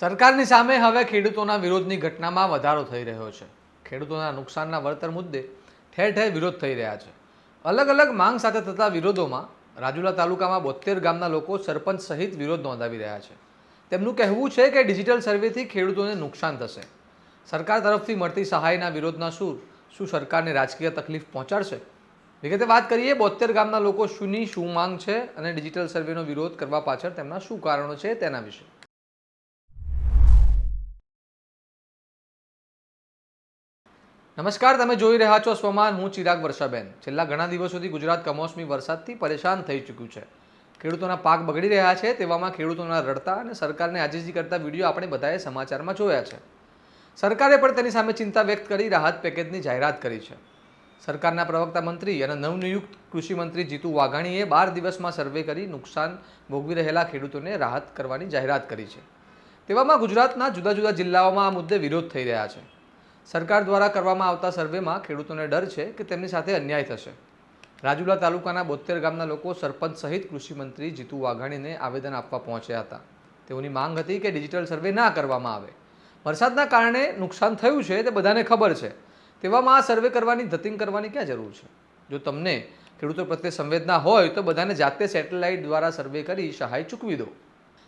સરકારની સામે હવે ખેડૂતોના વિરોધની ઘટનામાં વધારો થઈ રહ્યો છે. ખેડૂતોના નુકસાનના વળતર મુદ્દે ઠેર ઠેર વિરોધ થઈ રહ્યા છે. અલગ અલગ માંગ સાથે થતા વિરોધોમાં રાજુલા તાલુકામાં બોતેર ગામના લોકો સરપંચ સહિત વિરોધ નોંધાવી રહ્યા છે. તેમનું કહેવું છે કે ડિજિટલ સર્વેથી ખેડૂતોને નુકસાન થશે. સરકાર તરફથી મળતી સહાયના વિરોધના સૂર શું સરકારને રાજકીય તકલીફ પહોંચાડશે? વિગતે વાત કરીએ બોતેર ગામના લોકો શુંની શું માંગ છે અને ડિજિટલ સર્વેનો વિરોધ કરવા પાછળ તેમના શું કારણો છે તેના વિશે. નમસ્કાર, તમે જોઈ રહ્યા છો સ્વમાન હું ચિરાગ વર્ષાબેન. છેલ્લા ઘણા દિવસોથી ગુજરાત કમોસમી વરસાદથી પરેશાન થઈ ચૂક્યું છે. ખેડૂતોના પાક બગડી રહ્યા છે, તેવામાં ખેડૂતોના રડતા અને સરકારને આજીજી કરતા વીડિયો આપણે બધાએ સમાચારમાં જોયા છે. સરકારે પણ તેની સામે ચિંતા વ્યક્ત કરી, રાહત પેકેજની જાહેરાત કરી છે. સરકારના પ્રવક્તા મંત્રી અને નવનિયુક્ત કૃષિ મંત્રી જીતુ વાઘાણીએ બાર દિવસમાં સર્વે કરી નુકસાન ભોગવી રહેલા ખેડૂતોને રાહત કરવાની જાહેરાત કરી છે. તેવામાં ગુજરાતના જુદા જુદા જિલ્લાઓમાં આ મુદ્દે વિરોધ થઈ રહ્યા છે. સરકાર દ્વારા કરવામાં આવતા સર્વેમાં ખેડૂતોને ડર છે કે તેમની સાથે અન્યાય થશે. રાજુલા તાલુકાના બોતેર ગામના લોકો સરપંચ સહિત કૃષિમંત્રી જીતુ વાઘાણીને આવેદન આપવા પહોંચ્યા હતા. તેઓની માંગ હતી કે ડિજિટલ સર્વે ના કરવામાં આવે. વરસાદના કારણે નુકસાન થયું છે તે બધાને ખબર છે. તેવામાં આ સર્વે કરવાની, ધતિંગ કરવાની ક્યાં જરૂર છે? જો તમને ખેડૂતો પ્રત્યે સંવેદના હોય તો બધાને જાતે સેટેલાઇટ દ્વારા સર્વે કરી સહાય ચૂકવી દો.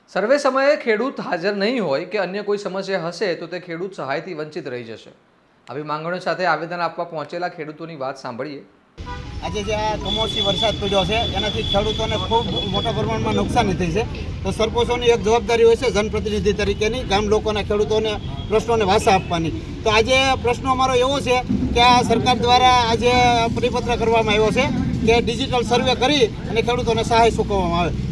સર્વે સમયે ખેડૂત હાજર નહીં હોય કે અન્ય કોઈ સમસ્યા હશે તો તે ખેડૂત સહાયથી વંચિત રહી જશે. આવી માંગણીઓ સાથે આવેદન આપવા પહોંચેલા ખેડૂતોની વાત સાંભળીએ. આજે જે આ કમોસમી વરસાદ પડ્યો છે, એનાથી ખેડૂતોને ખૂબ મોટા પ્રમાણમાં નુકસાની થઈ છે. તો સરપંચોની એક જવાબદારી હોય છે, જનપ્રતિનિધિ તરીકેની, ગામ લોકોના ખેડૂતોને પ્રશ્નોને વાસા આપવાની. તો આજે પ્રશ્નો અમારો એવો છે કે આ સરકાર દ્વારા આજે પરિપત્ર કરવામાં આવ્યો છે કે ડિજિટલ સર્વે કરી અને ખેડૂતોને સહાય ચૂકવવામાં આવે.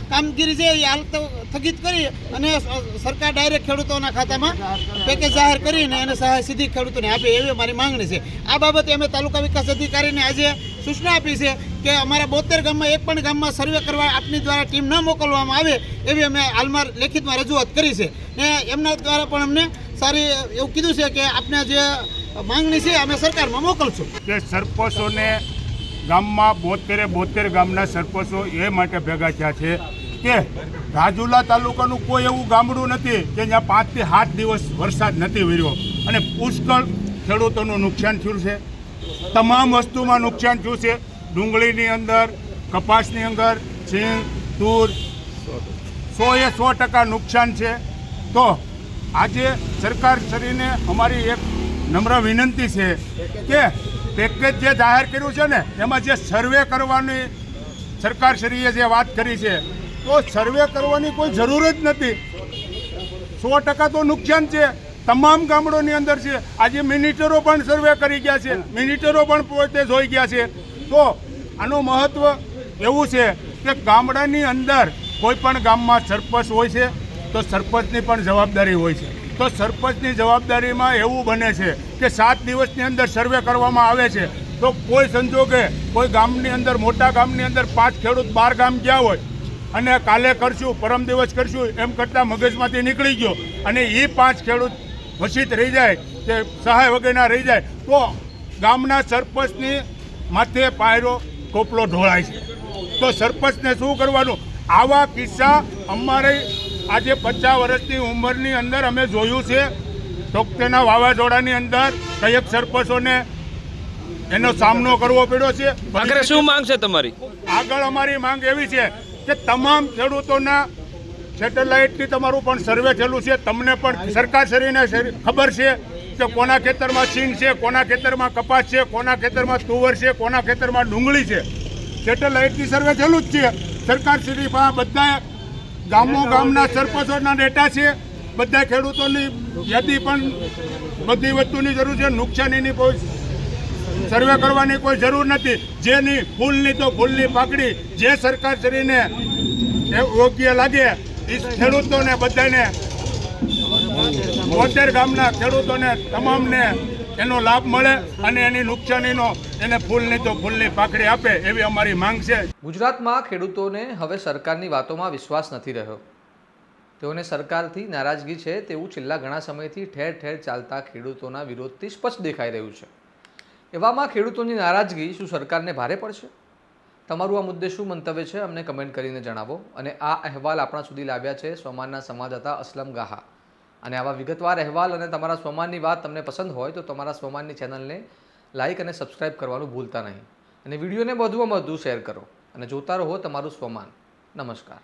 કામગીરી છે એ હાલ તો સ્થગિત કરી અને સરકાર ડાયરેક્ટ ખેડૂતોના ખાતામાં પેકેજ જાહેર કરીને એને સહાય સીધી ખેડૂતોને આપે એવી મારી માંગણી છે. આ બાબતે અમે તાલુકા વિકાસ અધિકારીને આજે સૂચના આપી છે કે અમારા બોતેર ગામમાં એક પણ ગામમાં સર્વે કરવા આપની દ્વારા ટીમ ન મોકલવામાં આવે એવી અમે હાલમાં લેખિતમાં રજૂઆત કરી છે. ને એમના દ્વારા પણ અમને સારી એવું કીધું છે કે આપને જે માંગણી છે અમે સરકારમાં મોકલશું. કે સરપંચોને ગામમાં બોતેરે બોતેર ગામના સરપંચો એ માટે ભેગા થયા છે. કે રાજુલા તાલુકાનું કોઈ એવું ગામડું નથી કે જ્યાં પાંચથી સાત દિવસ વરસાદ નથી વર્યો. અને પુષ્કળ ખેડૂતોનું નુકસાન થયું છે. તમામ વસ્તુમાં નુકસાન થયું છે. ડુંગળીની અંદર, કપાસની અંદર છીણ તૂર, સોએ સો ટકા નુકસાન છે. તો આજે સરકાર શ્રીને અમારી એક નમ્ર વિનંતી છે કે પેકેજ જે જાહેર કર્યું છે ને, એમાં જે સર્વે કરવાની સરકારશ્રીએ જે વાત કરી છે તો સર્વે કરવાની કોઈ જરૂર જ નથી. સો ટકા તો નુકસાન છે. તમામ ગામડોની અંદર છે. આજે મિનિટરો પણ સર્વે કરી ગયા છે. મિનિટરો પણ પોતે જોઈ ગયા છે. તો આનું મહત્વ એવું છે કે ગામડાની અંદર કોઈ પણ ગામમાં સરપંચ હોય છે, તો સરપંચની પણ જવાબદારી હોય છે. તો સરપંચની જવાબદારીમાં એવું બને છે કે સાત દિવસની અંદર સર્વે કરવામાં આવે છે. તો કોઈ સંજોગે કોઈ ગામની અંદર, મોટા ગામની અંદર પાંચ ખેડૂત બાર ગામ ગયા હોય અને કાલે કરશું પરમ દિવસ કરશું એમ કરતાં મગજમાંથી નીકળી ગયો. અને એ પાંચ ખેડૂત વસિત રહી જાય કે સહાય વગેરેના રહી જાય તો ગામના સરપંચની માથે પાયરો ટોપલો ઢોળાય છે. તો સરપંચને શું કરવાનું? આવા કિસ્સા અમારે આજે પચાસ વર્ષની ઉંમરની અંદર અમે જોયું છે. ટોકતેના વાવાઝોડાની અંદર કયેક સરપંચોને એનો સામનો કરવો પડ્યો છે. શું માંગ છે તમારી? આગળ અમારી માંગ એવી છે કે તમામ ખેડૂતોના સેટેલાઇટથી તમારું પણ સર્વે થયેલું છે. તમને પણ સરકાર શ્રીને ખબર છે કે કોના ખેતરમાં સિંગ છે, કોના ખેતરમાં કપાસ છે, કોના ખેતરમાં તુવર છે, કોના ખેતરમાં ડુંગળી છે. સેટેલાઇટથી સર્વે થયેલું જ છે. સરકાર શ્રી પાસે બધા ગામો ગામના સરપંચોના ડેટા છે. બધા ખેડૂતોની યાદી પણ બધી વસ્તુની જરૂર છે. નુકસાનીની કોઈ સર્વે કરવાની કોઈ જરૂર નથી. જેની ફૂલની તો ફૂલની પાકડી જે સરકાર શ્રીને યોગ્ય લાગે એ ખેડૂતોને બધાને બોતેર ગામના ખેડૂતોને તમામને એનો લાભ મળે અને એની નુકસાનીનો એને ફૂલની તો ફૂલની પાકડી આપે એવી અમારી માંગ છે. ગુજરાતમાં ખેડૂતોને હવે સરકારની વાતોમાં વિશ્વાસ નથી રહ્યો. તેઓને સરકારથી નારાજગી છે તેવું છેલ્લા ઘણા સમયથી ઠેર ઠેર ચાલતા ખેડૂતોના વિરોધથી સ્પષ્ટ દેખાઈ રહ્યું છે. એવામાં ખેડૂતોની નારાજગી શું સરકારને ભારે પડશે? તમારું આ મુદ્દે શું મંતવ્ય છે? અમને કમેન્ટ કરીને જણાવો. અને આ અહેવાલ આપણા સુધી લાવ્યા છે સોમાનના સંવાદદાતા અસલમ ગાહા. અને આવા વિગતવાર અહેવાલ અને તમારા સ્વમાનની વાત તમને પસંદ હોય તો તમારા સ્વમાનની ચેનલને લાઇક અને સબસ્ક્રાઇબ કરવાનું ભૂલતા નહીં. અને વિડીયોને વધુમાં વધુ શેર કરો અને જોતા રહો તમારું સ્વમાન. નમસ્કાર.